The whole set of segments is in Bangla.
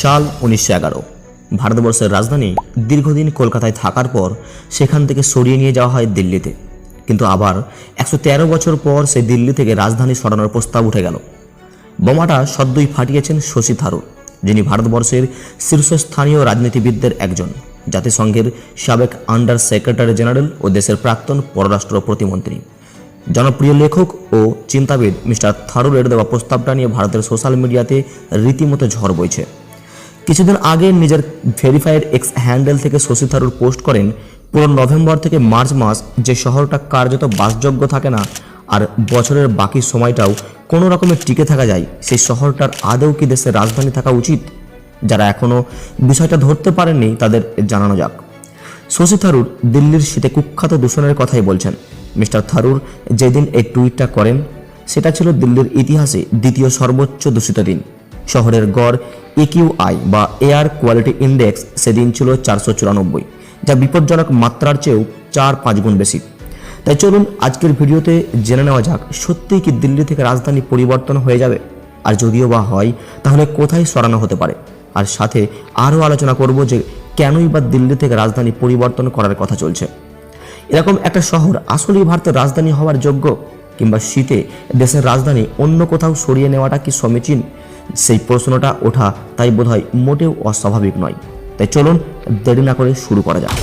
সাল উনিশশো এগারো। ভারতবর্ষের রাজধানী দীর্ঘদিন কলকাতায় থাকার পর সেখান থেকে সরিয়ে নিয়ে যাওয়া হয় দিল্লিতে। কিন্তু আবার একশো তেরো বছর পর সে দিল্লি থেকে রাজধানী সরানোর প্রস্তাব উঠে গেল। বোমাটা সদ্যই ফাটিয়েছেন শশী থারুর, যিনি ভারতবর্ষের শীর্ষস্থানীয় রাজনীতিবিদদের একজন। জাতিসংঘের সাবেক আন্ডার সেক্রেটারি জেনারেল ও দেশের প্রাক্তন পররাষ্ট্র প্রতিমন্ত্রী। জনপ্রিয় লেখক ও চিন্তাবিদ মিস্টার থারুরের দেওয়া প্রস্তাবটা নিয়ে ভারতের সোশ্যাল মিডিয়াতে রীতিমতো ঝড় বইছে। কিছুদিন আগে নিজের ভেরিফাইড এক্স হ্যান্ডেল থেকে শশী থারুর পোস্ট করেন, পুরো নভেম্বর থেকে মার্চ মাস যে শহরটা কার্যত বাসযোগ্য থাকে না, আর বছরের বাকি সময়টাও কোনো রকমের টিকে থাকা যায়, সেই শহরটার আদৌ কি দেশের রাজধানী থাকা উচিত? যারা এখনও বিষয়টা ধরতে পারেননি, তাদের জানানো যাক। শশী থারুর দিল্লির শীতে কুখ্যাত দূষণের কথাই বলছেন। মিস্টার থারুর যেদিন এই টুইটটা করেন, সেটা ছিল দিল্লির ইতিহাসে দ্বিতীয় সর্বোচ্চ দূষিত দিন। শহরের গড় একিউআই বা এয়ার কোয়ালিটি ইন্ডেক্স সেদিন ছিল চারশো চুরানব্বই, যা বিপজ্জনক মাত্রার চেয়েও চার পাঁচ গুণ বেশি। তাই চলুন আজকের ভিডিওতে জেনে নেওয়া যাক, সত্যিই কি দিল্লি থেকে রাজধানী পরিবর্তন হয়ে যাবে? আর যদিও বা হয়, তাহলে কোথায় সরানো হতে পারে? আর সাথে আরও আলোচনা করব যে কেনই বা দিল্লি থেকে রাজধানী পরিবর্তন করার কথা চলছে। এরকম একটা শহর আসলেই ভারতের রাজধানী হওয়ার যোগ্য, কিংবা শীতে দেশের রাজধানী অন্য কোথাও সরিয়ে নেওয়াটা কি সমীচীন? সেই প্রশ্নটা ওঠা তাই বোধহয় মোটেও অস্বাভাবিক নয়। তাই চলুন দেরি না করে শুরু করা যাক।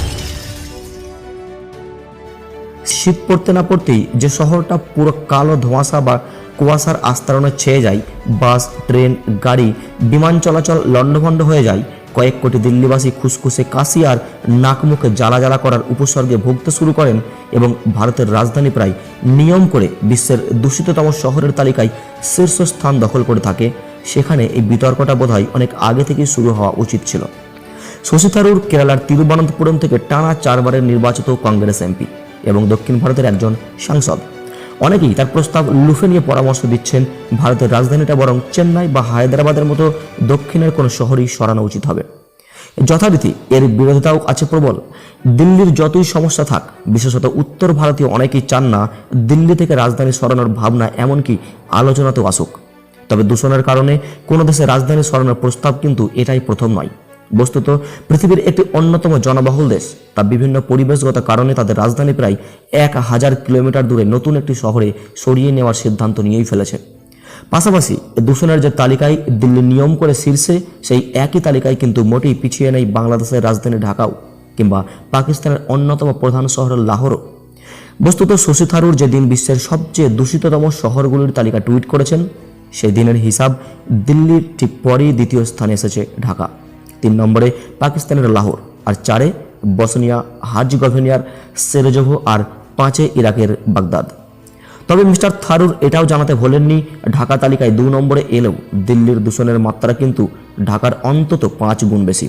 শীত পড়তে না পড়তেই যে শহরটা পুরো কালো ধোঁয়াশা বা কুয়াশার আস্তরণে ছেয়ে যায়, বাস, ট্রেন, গাড়ি, বিমান চলাচল লণ্ডভণ্ড হয়ে যায়, কয়েক কোটি দিল্লিবাসী খুসখুসে কাশি আর নাক মুখে জ্বালা জ্বালা করার উপসর্গে ভুগতে শুরু করেন এবং ভারতের রাজধানী প্রায় নিয়ম করে বিশ্বের দূষিততম শহরের তালিকায় শীর্ষস্থান দখল করে থাকে। সেখানে এই বিতর্কটা বোধহয় অনেক আগে থেকেই শুরু হওয়া উচিত ছিল। শশী থারুর কেরালার তিরুবনন্তপুরম থেকে টানা চারবারের নির্বাচিত কংগ্রেস এমপি এবং দক্ষিণ ভারতের একজন সাংসদ। অনেকেই তার প্রস্তাব লুফে নিয়ে পরামর্শ দিচ্ছেন, ভারতের রাজধানীটা বরং চেন্নাই বা হায়দ্রাবাদের মতো দক্ষিণের কোনো শহরই সরানো উচিত হবে। যথারীতি এর বিরোধিতাও আছে প্রবল। দিল্লির যতই সমস্যা থাক, বিশেষত উত্তর ভারতীয় অনেকেই চান না দিল্লি থেকে রাজধানী সরানোর ভাবনা এমনকি আলোচনাতেও আসুক। তবে দূষণের কারণে কোনো দেশে রাজধানী সরানোর প্রস্তাব কিন্তু এটাই প্রথম নয়। বস্তুত, পৃথিবীর একটি অন্যতম জনবহুল দেশ, তা বিভিন্ন পরিবেশগত কারণে তাদের রাজধানী প্রায় এক হাজার কিলোমিটার দূরে নতুন একটি শহরে সরিয়ে নেওয়ার সিদ্ধান্ত নিয়েই ফেলেছে। পাশাপাশি দূষণের যে তালিকায় দিল্লি নিয়ম করে শীর্ষে সেই একই তালিকায় কিন্তু মোটেই পিছিয়ে নেই বাংলাদেশের রাজধানী ঢাকাও, কিংবা পাকিস্তানের অন্যতম প্রধান শহর লাহোরও। বস্তুত, শশী থারুর যেদিন বিশ্বের সবচেয়ে দূষিততম শহরগুলির তালিকা টুইট করেছেন সেই দিনের হিসাব দিল্লির ঠিক পরেই দ্বিতীয় স্থানে এসেছে ঢাকা। তিন নম্বরে পাকিস্তানের লাহোর আর চারে বসনিয়া, হাজ গভেনিয়ার সেরেজভো আর পাঁচে ইরাকের বাগদাদ। তবে মিস্টার থারুর এটাও জানাতে ভোলেননি, ঢাকা তালিকায় দু নম্বরে এলেও দিল্লির দূষণের মাত্রা কিন্তু ঢাকার অন্তত পাঁচ গুণ বেশি।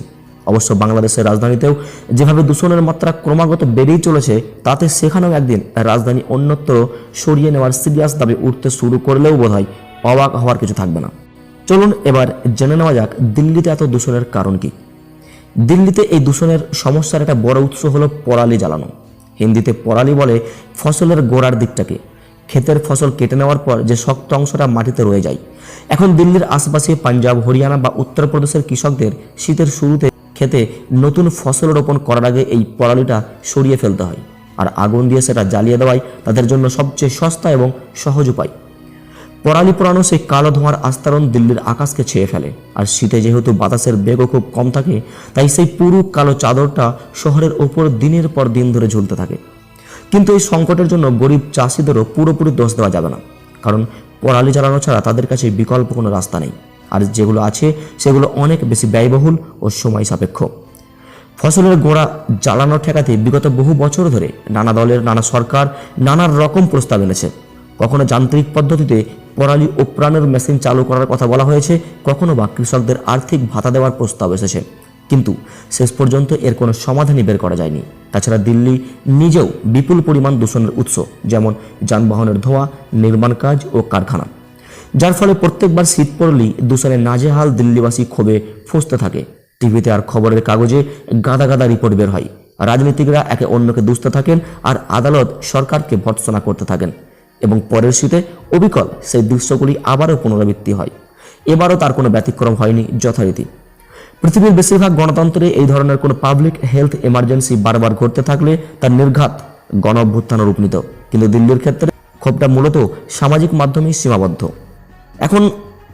অবশ্য বাংলাদেশের রাজধানীতেও যেভাবে দূষণের মাত্রা ক্রমাগত বেড়েই চলেছে, তাতে সেখানেও একদিন রাজধানী অন্যত্র সরিয়ে নেওয়ার সিরিয়াস দাবি উঠতে শুরু করলেও বোধহয় অবাক হওয়ার কিছু থাকবে না। চলুন এবার জেনে নেওয়া যাক দিল্লিতে এত দূষণের কারণ কি। দিল্লিতে এই দূষণের সমস্যার একটা বড় উৎস হলো পরালি জ্বালানো। হিন্দিতে পরালি বলে ফসলের গোড়ার দিকটাকে ক্ষেতের ফসল কেটে নেওয়ার পর যে শক্ত অংশটা মাটিতে রয়ে যায়। এখন দিল্লির আশেপাশে পাঞ্জাব, হরিয়ানা বা উত্তরপ্রদেশের কৃষকদের শীতের শুরুতে খেতে নতুন ফসল রোপণ করার আগে এই পরালিটা সরিয়ে ফেলতে হয়। আর আগুন দিয়ে সেটা জ্বালিয়ে দেওয়াই তাদের জন্য সবচেয়ে সস্তা এবং সহজ উপায়। পরালি পোড়ানো সেই কালো ধোঁয়ার আস্তরণ দিল্লির আকাশকে ছেয়ে ফেলে। আর শীতে যেহেতু বাতাসের বেগও খুব কম থাকে, তাই সেই পুরু কালো চাদরটা শহরের ওপর দিনের পর দিন ধরে ঝুলতে থাকে। কিন্তু এই সংকটের জন্য গরিব চাষিদেরও পুরোপুরি দোষ দেওয়া যাবে না। কারণ পরালি জ্বালানো ছাড়া তাদের কাছে বিকল্প কোনো রাস্তা নেই। আর যেগুলো আছে, সেগুলো অনেক বেশি ব্যয়বহুল ও সময় সাপেক্ষ। ফসলের গোড়া জ্বালানো ঠেকাতে বিগত বহু বছর ধরে নানা দলের, নানা সরকার নানা রকম প্রস্তাব এনেছে। কখনো যান্ত্রিক পদ্ধতিতে পরালি ও প্রাণের মেশিন চালু করার কথা বলা হয়েছে, কখনো বা কৃষকদের আর্থিক ভাতা দেওয়ার প্রস্তাব এসেছে। কিন্তু শেষ পর্যন্ত এর কোনো সমাধানই বের করা যায়নি। তাছাড়া দিল্লি নিজেও বিপুল পরিমাণ দূষণের উৎস, যেমন যানবাহনের ধোঁয়া, নির্মাণ কাজ ও কারখানা। যার ফলে প্রত্যেকবার শীত পড়লেই দূষণে নাজেহাল দিল্লিবাসী ক্ষোভে ফুঁসতে থাকে। টিভিতে আর খবরের কাগজে গাদা গাদা রিপোর্ট বের হয়। রাজনীতিকরা একে অন্যকে দুষতে থাকেন আর আদালত সরকারকে ভর্ৎসনা করতে থাকেন। এবং পরের শীতে অবিকল সেই দৃশ্যগুলি আবারও পুনরাবৃত্তি হয়। এবারও তার কোনো ব্যতিক্রম হয়নি যথারীতি। পৃথিবীর বেশিরভাগ গণতন্ত্রে এই ধরনের কোনো পাবলিক হেলথ এমার্জেন্সি বারবার ঘটতে থাকলে তার নির্ঘাত গণ অভ্যুত্থানের রূপ নিত কিন্তু দিল্লির ক্ষেত্রে ক্ষোভটা মূলত সামাজিক মাধ্যমেই সীমাবদ্ধ। এখন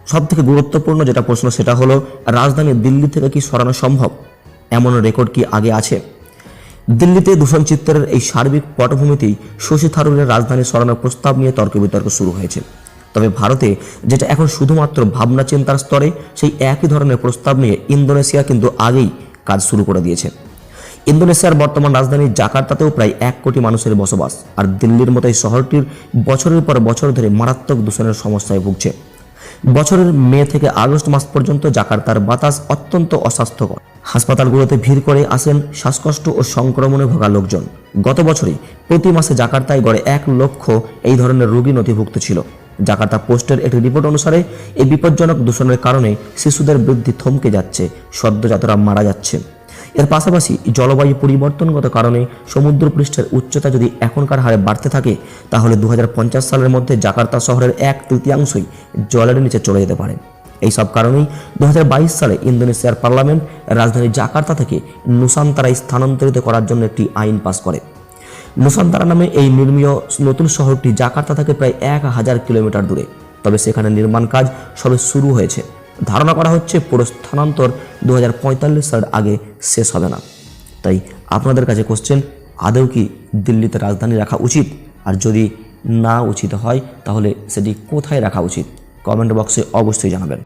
সব থেকে গুরুত্বপূর্ণ যেটা প্রশ্ন সেটা হলো, রাজধানী দিল্লি থেকে কি সরানো সম্ভব? এমন রেকর্ড কি আগে আছে? দিল্লিতে দূষণ চিত্রের এই সার্বিক পটভূমিতেই শশী থারুরের রাজধানী সরানোর প্রস্তাব নিয়ে তর্ক বিতর্ক শুরু হয়েছে। তবে ভারতে, যেটা এখন শুধুমাত্র ভাবনা চিন্তার স্তরে, সেই একই ধরনের প্রস্তাব নিয়ে ইন্দোনেশিয়া কিন্তু আগেই কাজ শুরু করে দিয়েছে। ইন্দোনেশিয়ার বর্তমান রাজধানী জাকার্তাতেও প্রায় এক কোটি মানুষের বসবাস, আর দিল্লির মতো এই শহরটির বছরের পর বছর ধরে মারাত্মক দূষণের সমস্যায় ভুগছে। বছরের মে থেকে আগস্ট মাস পর্যন্ত জাকার্তার বাতাস অত্যন্ত অস্বাস্থ্যকর। হাসপাতালগুলোতে ভিড় করে আসেন শ্বাসকষ্ট ও সংক্রমণে ভোগা লোকজন। গত বছরে প্রতি মাসে জাকার্তায় গড়ে এক লক্ষ এই ধরনের রোগী নথিভুক্ত ছিল। জাকার্তা পোস্টের একটি রিপোর্ট অনুসারে, এই বিপজ্জনক দূষণের কারণে শিশুদের বৃদ্ধি থমকে যাচ্ছে সদ্যজাতরা মারা যাচ্ছে। এর পাশাপাশি জলবায়ু পরিবর্তনগত কারণে সমুদ্রপৃষ্ঠের উচ্চতা যদি এখনকার হারে বাড়তে থাকে, তাহলে দু হাজার পঞ্চাশ সালের মধ্যে জাকার্তা শহরের এক তৃতীয়াংশই জলের নিচে চলে যেতে পারে। এই সব কারণেই দু হাজার বাইশ সালে ইন্দোনেশিয়ার পার্লামেন্ট রাজধানী জাকার্তা থেকে নুসান্তারায় স্থানান্তরিত করার জন্য একটি আইন পাস করে। নুসান্তারা নামে এই নির্মীয় নতুন শহরটি জাকার্তা থেকে প্রায় এক হাজার কিলোমিটার দূরে। তবে সেখানে নির্মাণ কাজ সবে শুরু হয়েছে। ধারণা করা হচ্ছে পুরো স্থানান্তর দু হাজার পঁয়তাল্লিশ সাল আগে শেষ হবে না। তাই আপনাদের কাছে কোশ্চেন আদৌ কি দিল্লিতে রাজধানী রাখা উচিত? আর যদি না উচিত হয়, তাহলে সেটি কোথায় রাখা উচিত? কমেন্ট বক্সে অবশ্যই জানাবেন।